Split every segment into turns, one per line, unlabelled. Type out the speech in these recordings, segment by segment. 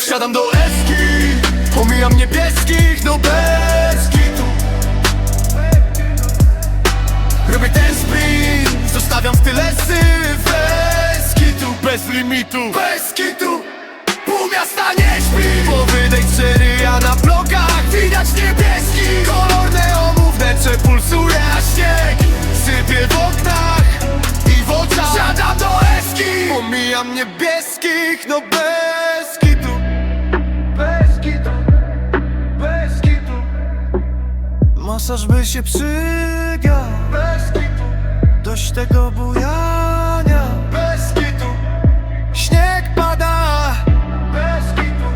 Wsiadam do eski Pomijam niebieskich, no bez kitu. Robię ten sprint Zostawiam w tyle Bez kitu, bez limitu. Bez kitu. Pół miasta nie śpi. Po ja na blokach Widać niebieski. Kolor neonu wnętrze pulsuje A śnieg. Sypie w oknach I w oczach. Siadam do eski. Pomijam niebieskich, no bez
Masaż by się przydał
Bez kitu.
Dość tego bujania.
Bez kitu.
Śnieg pada.
Bez kitu.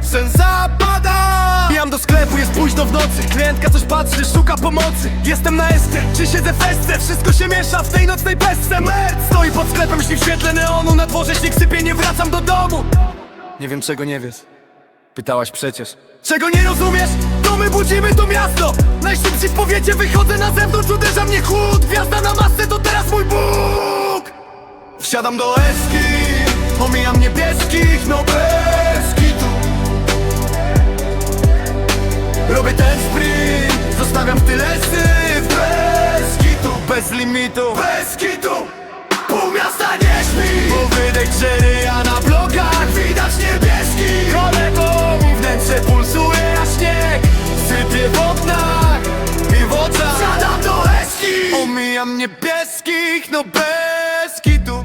Sen zapada. Jam do sklepu, jest późno w nocy. Klientka coś patrzy, szuka pomocy. Jestem na esce, czy siedzę w esce? Wszystko się miesza w tej nocnej pestce Mert stoi pod sklepem, śni w świetle neonu. Na dworze śnieg sypie, nie wracam do domu. Nie wiem czego nie wiesz. Pytałaś przecież. Czego nie rozumiesz? To my budzimy to miasto Najszybciej w powiecie wychodzę na zewnątrz Uderza mnie chłód. Gwiazda na masę to teraz mój Bóg.
Wsiadam do eski Pomijam niebieskich, no bez kitu Robię ten sprint Zostawiam w tyle syf Bez kitu, bez limitu Bez kitu Omijam niebieskich, no bez kitu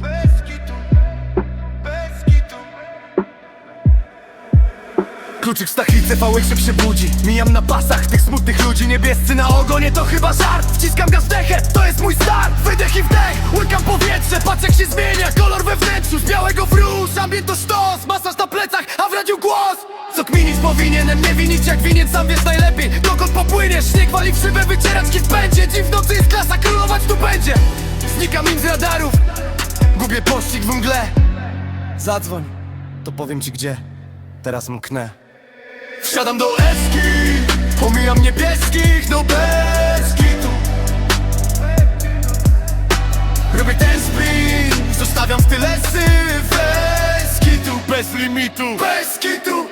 Bez kitu Bez kitu
Kluczyk w stachlice, fałek się przebudzi Mijam na pasach tych smutnych ludzi. Niebiescy na ogonie to chyba żart. Wciskam gaz dechę, to jest mój start Wydech i wdech, łykam powietrze. Patrz jak się zmienia, kolor we wnętrzu. Z białego w róż, ambient to sztos. Masaż na plecach, a w radiu głos. Co kminić powinienem, nie winić jak winiec Sam wiesz najlepiej, dokąd popłyniesz. Śnieg wali w szybę, tu będzie? Znikam im z radarów. Gubię pościg w mgle. Zadzwoń, to powiem ci gdzie. Teraz mknę.
Wsiadam do eski Pomijam niebieskich, no bez kitu. Robię ten sprint Zostawiam w tyle syf. Bez kitu, bez limitu. Bez kitu.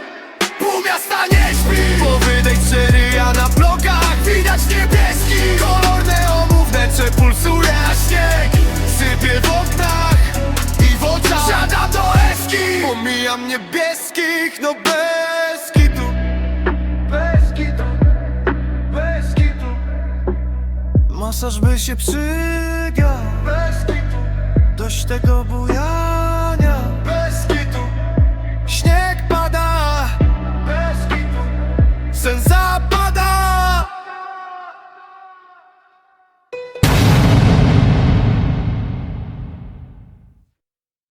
Pół miasta nie śpi. Bo wydech na blokach Widać niebieski eski Pomijam niebieskich, no bez kitu. Bez kitu, bez kitu,
Masaż by się przydał